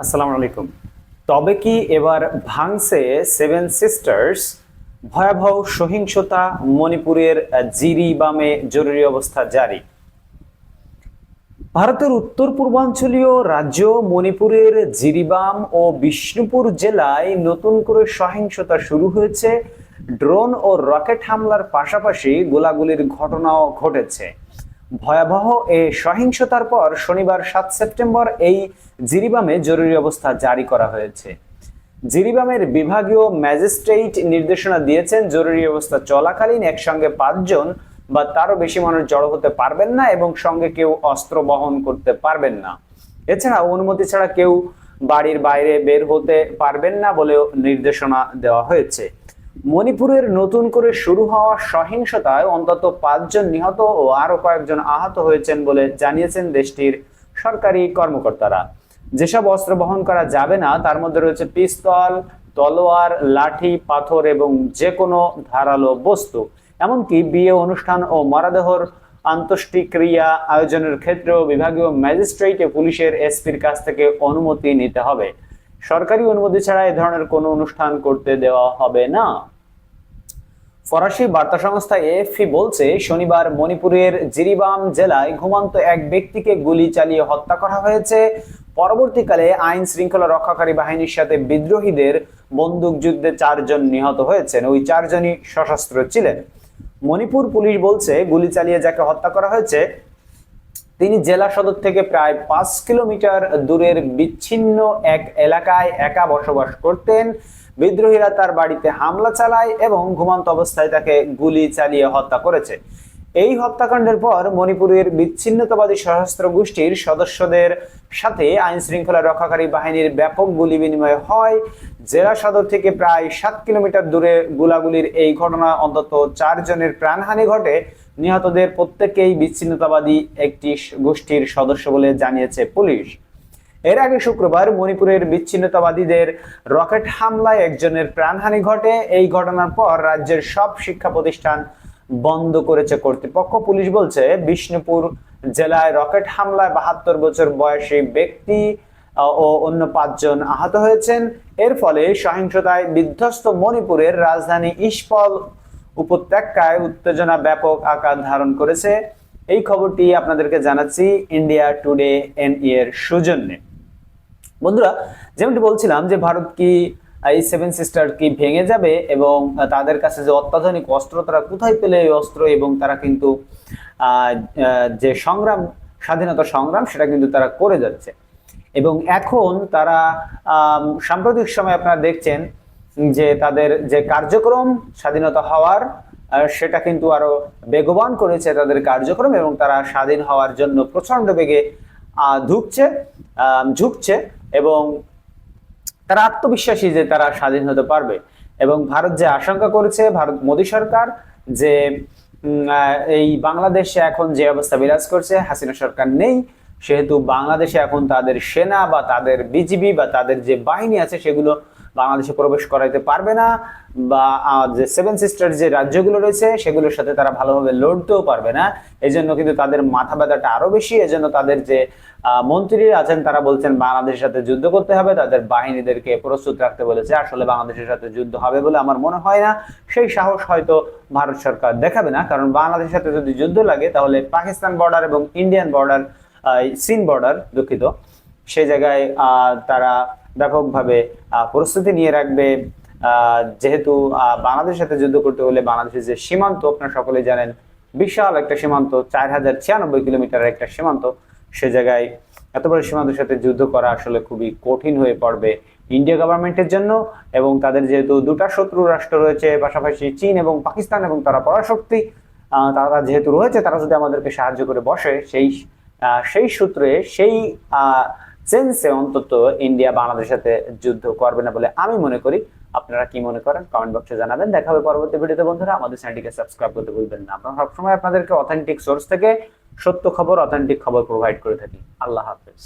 আসসালামু আলাইকুম। তবে কি এবার ভাঙছে সেভেন সিস্টার্স ভয়াবহ সহিংসতা মণিপুরের জিরিবামে জরুরি অবস্থা জারি। ভারতের উত্তর পূর্বাঞ্চলীয় রাজ্য মণিপুরের জিরিবাম ও বিষ্ণুপুর জেলায় নতুন করে সহিংসতা শুরু হয়েছে। ড্রোন ও রকেট হামলার পাশাপাশি গোলাগুলির ঘটনাও ঘটেছে। ভয়াবহ এ সহিংসতার পর শনিবার সাত সেপ্টেম্বর এই জিরিবামে জরুরি অবস্থা জারি করা হয়েছে। জিরিবামের বিভাগীয় ম্যাজিস্ট্রেট নির্দেশনা দিয়েছেন, জরুরি অবস্থা চলাকালীন একসঙ্গে পাঁচজন বা তারও বেশি মানুষ জড়ো হতে পারবেন না এবং সঙ্গে কেউ অস্ত্র বহন করতে পারবেন না। এছাড়া অনুমতি ছাড়া কেউ বাড়ির বাইরে বের হতে পারবেন না বলেও নির্দেশনা দেওয়া হয়েছে। মণিপুরের নতুন করে শুরু হওয়া সহিংসতায় অন্তত পাঁচজন নিহত ও আরও কয়েকজন আহত হয়েছেন বলে জানিয়েছেন দেশটির সরকারি কর্মকর্তারা। যেসব অস্ত্র বহন করা যাবে না, তার মধ্যে রয়েছে পিস্তল, তলোয়ার, লাঠি, পাথর এবং যে কোনো ধারালো বস্তু। এমনকি বিয়ে অনুষ্ঠান ও মরাদেহর আন্তষ্টিক্রিয়া আয়োজনের ক্ষেত্রেও বিভাগীয় ম্যাজিস্ট্রেটে পুলিশের এসপির কাছ থেকে অনুমতি নিতে হবে। সরকারি অনুমতি ছাড়া এ ধরনের কোনো অনুষ্ঠান করতে দেওয়া হবে না। ফরাসি বার্তা সংস্থা এএফপি বলছে, শনিবার মণিপুরের জিরিবাম জেলায় ঘুমন্ত এক ব্যক্তিকে গুলি চালিয়ে হত্যা করা হয়েছে। পরবর্তীকালে আইন শৃঙ্খলা রক্ষাকারী বাহিনীর সাথে বিদ্রোহীদের বন্দুকযুদ্ধে চারজন নিহত হয়েছেন। ওই চারজনই সশস্ত্র ছিলেন। মণিপুর পুলিশ বলছে, গুলি চালিয়ে যাকে হত্যা করা হয়েছে, তিনি জেলা সদর থেকে প্রায় পাঁচ কিলোমিটার দূরের বিচ্ছিন্ন এক এলাকায় একা বসবাস করতেন। বিদ্রোহীরা তার বাড়িতে হামলা চালায় এবং ঘুমান্ত অবস্থায় তাকে গুলি চালিয়ে হত্যা করেছে। এই হত্যাকাণ্ডের পর মণিপুরের বিচ্ছিন্নতাবাদী সশস্ত্র গোষ্ঠীর সদস্যদের সাথে আইন শৃঙ্খলা রক্ষাকারী বাহিনীর ব্যাপক গুলি বিনিময় হয়। জেলা সদর থেকে প্রায় সাত কিলোমিটার দূরে গোলাগুলির এই ঘটনা অন্তত চারজনের প্রাণহানি ঘটে। নিহতদের প্রত্যেকেই বিচ্ছিন্নতাবাদী একটি গোষ্ঠীর সদস্য বলে জানিয়েছে পুলিশ। এর আগে শুক্রবার মণিপুরের বিচ্ছিন্নতাবাদীদের রকেট হামলায় একজনের প্রাণহানি ঘটে। এই ঘটনার পর রাজ্যের সব শিক্ষা প্রতিষ্ঠান বন্ধ করেছে কর্তৃপক্ষ। পুলিশ বলছে, বিষ্ণুপুর জেলায় রকেট হামলায় বাহাত্তর বছর বয়সী ব্যক্তি ও অন্য পাঁচজন আহত হয়েছেন। এর ফলে সহিংসতায় বিধ্বস্ত মণিপুরের রাজধানী ইস্পল উপত্যকায় উত্তেজনা ব্যাপক আকার ধারণ করেছে। এই খবরটি আপনাদেরকে জানাচ্ছি ইন্ডিয়া টুডে এন এর সৌজন্যে। বন্ধুরা, যেমনটি বলছিলাম যে ভারত কি এই সেভেন সিস্টার কি ভেঙে যাবে এবং তাদের কাছে যে অত্যাধুনিক অস্ত্র, তারা কোথায় পেলে এই অস্ত্র এবং তারা কিন্তু যে সংগ্রাম, স্বাধীনতা সংগ্রাম, সেটা কিন্তু তারা করে যাচ্ছে। এবং এখন তারা সাম্প্রতিক সময় আপনারা দেখছেন যে তাদের যে কার্যক্রম, স্বাধীনতা হওয়ার সেটা কিন্তু আরও বেগবান করেছে তাদের কার্যক্রম এবং তারা স্বাধীন হওয়ার জন্য প্রচণ্ড বেগে ধুকছে ঝুঁকছে। এবং তারা আত্মবিশ্বাসী যে তারা স্বাধীন হতে পারবে। এবং ভারত যে আশঙ্কা করেছে, ভারত মোদী সরকার যে এই বাংলাদেশে এখন যে অবস্থা বিরাজ করছে, হাসিনা সরকার নেই। সেহেতু বাংলাদেশে এখন তাদের সেনা বা তাদের বিজিবি বা তাদের যে বাহিনী আছে, সেগুলো বাংলাদেশে প্রবেশ করাইতে পারবে না, বা যে সেভেন সিস্টার যে রাজ্যগুলো রয়েছে, সেগুলোর সাথে তারা ভালোভাবে লড়তেও পারবে না। এই জন্য কিন্তু তাদের মাথা ব্যথাটা আরও বেশি, এজন্য তাদের যে মন্ত্রীরা আছেন, তারা বলছেন বাংলাদেশের সাথে যুদ্ধ করতে হবে, তাদের বাহিনীদেরকে প্রস্তুত রাখতে বলেছে, আসলে বাংলাদেশের সাথে যুদ্ধ হবে বলে আমার মনে হয় না। সেই সাহস হয়তো ভারত সরকার দেখাবে না, কারণ বাংলাদেশের সাথে যদি যুদ্ধ লাগে, তাহলে পাকিস্তান বর্ডার এবং ইন্ডিয়ান বর্ডার সিন বর্ডার দুঃখিত। সেই জায়গায় তারা ব্যাপকভাবে প্রস্তুতি নিয়ে রাখবে। যেহেতু বাংলাদেশের সাথে যুদ্ধ করতে হলে বাংলাদেশের যে সীমান্ত, আপনারা সকলে জানেন, বিশাল একটা সীমান্ত, চার হাজার ছিয়ানব্বই কিলোমিটারের একটা সীমান্ত। সে জায়গায় এত বড় সীমান্তের সাথে যুদ্ধ করা আসলে খুবই কঠিন হয়ে পড়বে ইন্ডিয়া গভর্নমেন্টের জন্য এবং তাদের যেহেতু দুটা শত্রু রাষ্ট্র রয়েছে, পাশাপাশি চীন এবং পাকিস্তান এবং তারা পরাশক্তি তারা যেহেতু রয়েছে, তারা যদি আমাদেরকে সাহায্য করে বসে, সেই সেই সূত্রে, সেই সেন্সে অন্তত ইন্ডিয়া, বাংলাদেশের সাথে যুদ্ধ করবে না বলে আমি মনে করি। আপনারা কি মনে করেন? কমেন্ট বক্সে জানাবেন। দেখা হবে পরবর্তী ভিডিওতে, বন্ধুরা। আমাদের চ্যানেলটিকে সাবস্ক্রাইব করতে ভুলবেন না। আপনারা সবসময় আপনাদেরকে অথেন্টিক সোর্স থেকে সত্য খবর অথেন্টিক খবর প্রোভাইড করে থাকি। আল্লাহ হাফেজ।